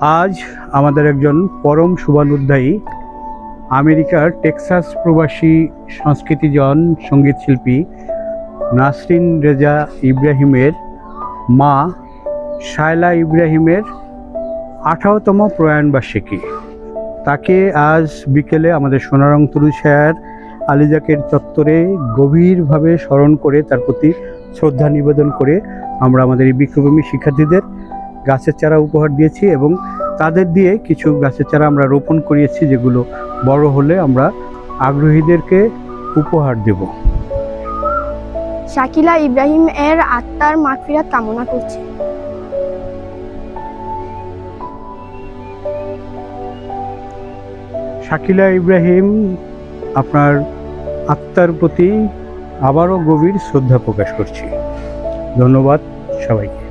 আজ আমাদের একজন পরম শুভানুধ্যায়ী আমেরিকার টেক্সাস প্রবাসী সংস্কৃতিজন সংগীত শিল্পী নাসরিন রেজা ইব্রাহিমের মা শায়লা ইব্রাহিমের আঠারোতম প্রয়াণবার্ষিকী। তাকে আজ বিকেলে আমাদের সোনারং তুলুসায়ার আলিজাকের চত্বরে গভীরভাবে স্মরণ করে তার প্রতি শ্রদ্ধা নিবেদন করে আমরা আমাদের এই বিক্ষোভূমি শিক্ষার্থীদের গাছের চারা উপহার দিয়েছি এবং তাদের দিয়ে কিছু গাছের চারা আমরা রোপণ করিয়েছি যেগুলো বড় হলে আমরা আগ্রহীদেরকে উপহার দেব। শাকিলা ইব্রাহিম এর আত্মার মাগফিরাত কামনা করছি। শাকিলা ইব্রাহিম আপনার আত্মার প্রতি আবারও গভীর শ্রদ্ধা প্রকাশ করছি। ধন্যবাদ সবাইকে।